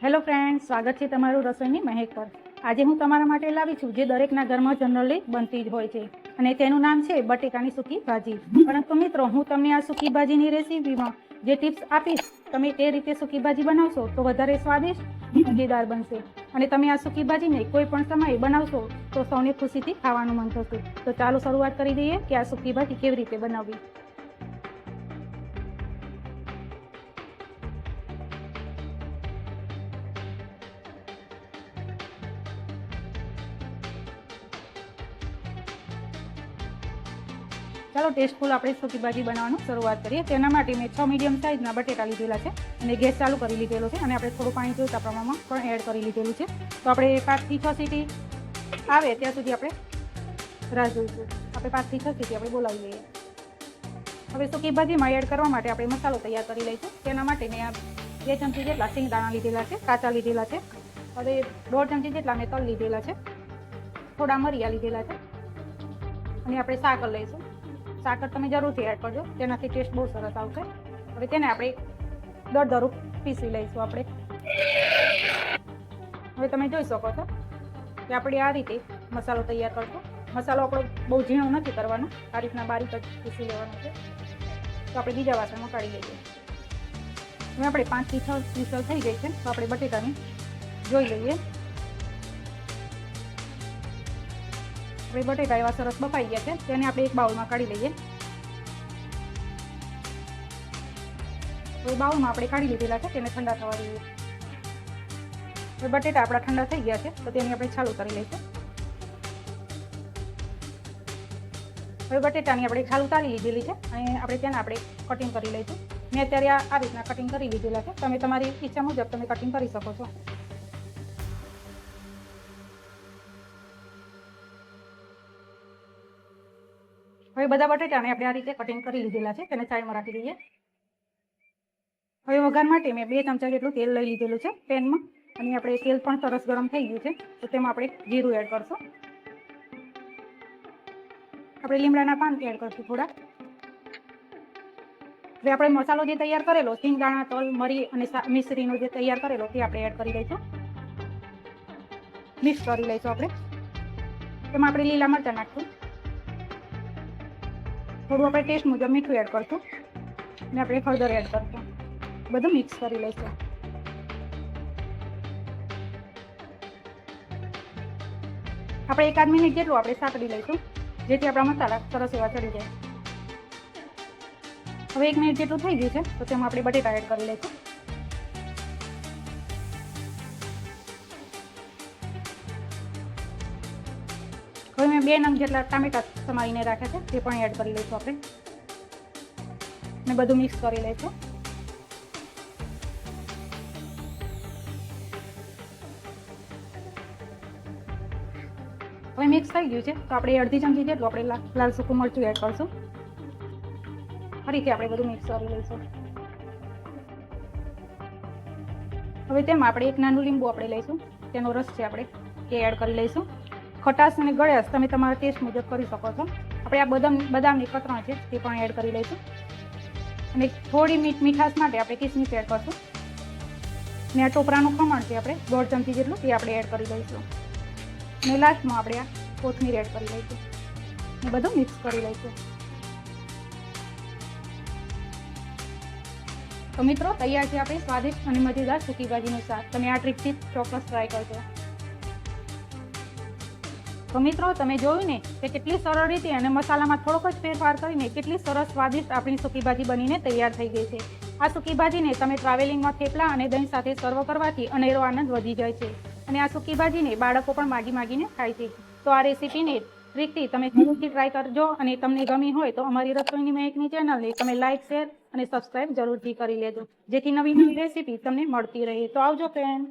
Hello friend સ્વાગત છે તમારું રસોઈની મહેક પર. આજે હું તમારા માટે લાવી છું જે દરેકના ઘરમાં જનરલી બનતી જ હોય છે અને તેનું નામ છે બટેકાની સૂકી ભાજી. પરંતુ મિત્રો, હું તમને આ સૂકી ભાજીની રેસીપીમાં જે ટિપ્સ આપીશ, તમે તે રીતે સૂકી ભાજી બનાવશો તો વધારે સ્વાદિષ્ટ, મજેદાર બનશે. અને તમે આ સૂકી ભાજીને કોઈ પણ સમયે બનાવશો તો સૌને ખુશીથી ખાવાનું મન થશે. તો ચાલો શરૂઆત કરી દઈએ કે આ સૂકી ભાજી કેવી રીતે બનાવવી. ચાલો ટેસ્ટફુલ આપણે સૂકી ભાજી બનાવવાનું શરૂઆત કરીએ. તેના માટે મેં છ મીડિયમ સાઇઝના બટેટા લીધેલા છે અને ગેસ ચાલુ કરી લીધેલો છે અને આપણે થોડું પાણી જોઈતા પ્રમાણમાં પણ એડ કરી લીધેલું છે. તો આપણે પાંચથી છ સીટી આવે ત્યાં સુધી આપણે રાહ જોઈશું. આપણે પાંચથી છ સીટી આપણે બોલાવી લઈએ. હવે સૂકી ભાજીમાં એડ કરવા માટે આપણે મસાલો તૈયાર કરી લઈશું. તેના માટે મેં બે ચમચી જેટલા દાણા લીધેલા છે, કાચા લીધેલા છે. હવે દોઢ ચમચી જેટલા મેં તલ લીધેલા છે, થોડા મરિયા લીધેલા છે. અને આપણે સાકર લઈશું. સાકર તમે જરૂરથી એડ કરજો. તેનાથી ટેસ્ટ બહુ સરસ આવશે. હવે તેને આપણે દર દરું પીસી લઈશું આપણે. હવે તમે જોઈ શકો છો કે આપણે આ રીતે મસાલો તૈયાર કરશું. મસાલો આપણો બહુ ઝીણો નથી કરવાનો. આ રીતના બારીક જ પીસી લેવાનો છે. તો આપણે બીજા વાસણમાં કાઢી લઈએ. હવે આપણે પાંચથી છ વિસલ થઈ ગઈ છે. તો આપણે બટેટાને જોઈ લઈએ. હવે બટેટા એવા સરસ બફાઈ ગયા છે, તેને આપણે એક બાઉલમાં કાઢી લઈએ. હવે બાઉલમાં આપણે કાઢી લીધેલા છે, તેને ઠંડા થવા દઈએ. હવે બટેટા આપણા ઠંડા થઈ ગયા છે, તો તેની આપણે છાલ કરી લઈશું. હવે બટેટાની આપણે છાલ ઉતારી લીધેલી છે, અને આપણે તેને આપણે કટિંગ કરી લઈશું. મેં અત્યારે આ રીતના કટિંગ કરી લીધેલા છે, તમે તમારી ઈચ્છા મુજબ તમે કટિંગ કરી શકો છો. હવે બધા બટેટાને આપણે આ રીતે કટિંગ કરી લીધેલા છે, તેને સાઈડમાં રાખી દઈએ. હવે વઘાર માટે મેં બે ચમચા જેટલું તેલ લઈ લીધેલું છે પેનમાં. અને આપણે તેલ પણ સરસ ગરમ થઈ ગયું છે, તો તેમાં આપણે જીરું એડ કરશું. આપણે લીમડાના પાન એડ કરશું થોડા. હવે આપણે મસાલો જે તૈયાર કરેલો સિંગદાણા તલ, મરી અને મિશ્રીનો જે તૈયાર કરેલો, તે આપણે એડ કરી લઈશું મિક્સ કરી લઈશું આપણે. તેમાં આપણે લીલા મરચાં નાખશું. થોડું આપણે ટેસ્ટ મુજબ મીઠું એડ કરશું. અને આપણે હળદર એડ કરશું. બધું મિક્સ કરી લઈશું. આપણે એકાદ મિનિટ જેટલું આપણે સાંકળી લઈશું, જેથી આપણા મસાલા સરસ એવા ચડી જાય. હવે એક મિનિટ જેટલું થઈ ગયું છે, તો તેમાં આપણે બટેટા એડ કરી લઈશું. હવે મેં બે નંગ જેટલા ટામેટા સમારીને રાખ્યા છે, તે પણ એડ કરી લઈશું આપણે. ને બધું મિક્સ કરી લઈશું. હવે મિક્સ થઈ ગયું છે, તો આપણે અડધી ચમચી જેટલું આપણે લાલ સૂકું મરચું એડ કરશું. ફરીથી આપણે બધું મિક્સ કરી લઈશું. હવે તેમાં આપણે એક નાનું લીંબુ આપણે લઈશું. તેનો રસ છે આપણે, એ એડ કરી લઈશું. ખટાશ અને ગળ્યાશ તમે તમારા ટેસ્ટ મુજબ કરી શકો છો. આપણે આ બદામ બદામની કતરણ છે, તે પણ એડ કરી લઈશું. અને થોડી મીઠ મીઠાશ માટે આપણે કિસમિસ એડ કરશું. ને આ ટોપરાનું ખમણ છે આપણે, દોઢ ચમચી જેટલું, તે આપણે એડ કરી લઈશું. અને લાસ્ટમાં આપણે આ કોથમીર એડ કરી લઈશું. ને બધું મિક્સ કરી લઈશું. તો મિત્રો, તૈયાર છે આપણી સ્વાદિષ્ટ અને મજેદાર સૂકી ભાજીનું શાક. તમે આ ટ્રીપથી ચોક્કસ ટ્રાય કરજો. તો મિત્રો, તમે જોયું ને કે કેટલી સરળ રીતે અને મસાલામાં થોડોક જ ફેરફાર કરીને કેટલી સરસ સ્વાદિષ્ટ આપણી સૂકી ભાજી બનીને તૈયાર થઈ ગઈ છે. આ સૂકી ભાજીને તમે ટ્રાવેલિંગમાં થેપલા અને દહીં સાથે સર્વ કરવાથી અનેરો આનંદ વધી જાય છે. અને આ સૂકી ભાજીને બાળકો પણ માગી માગીને ખાય છે. તો આ રેસીપીને ટ્રીકથી તમે જરૂરથી ટ્રાય કરજો અને તમને ગમી હોય તો અમારી રસોઈની મહેકની ચેનલને તમે લાઇક શેર અને સબસ્ક્રાઇબ જરૂરથી કરી લેજો. જેથી નવી નવી રેસીપી તમને મળતી રહે. તો આવજો ફ્રેન્ડ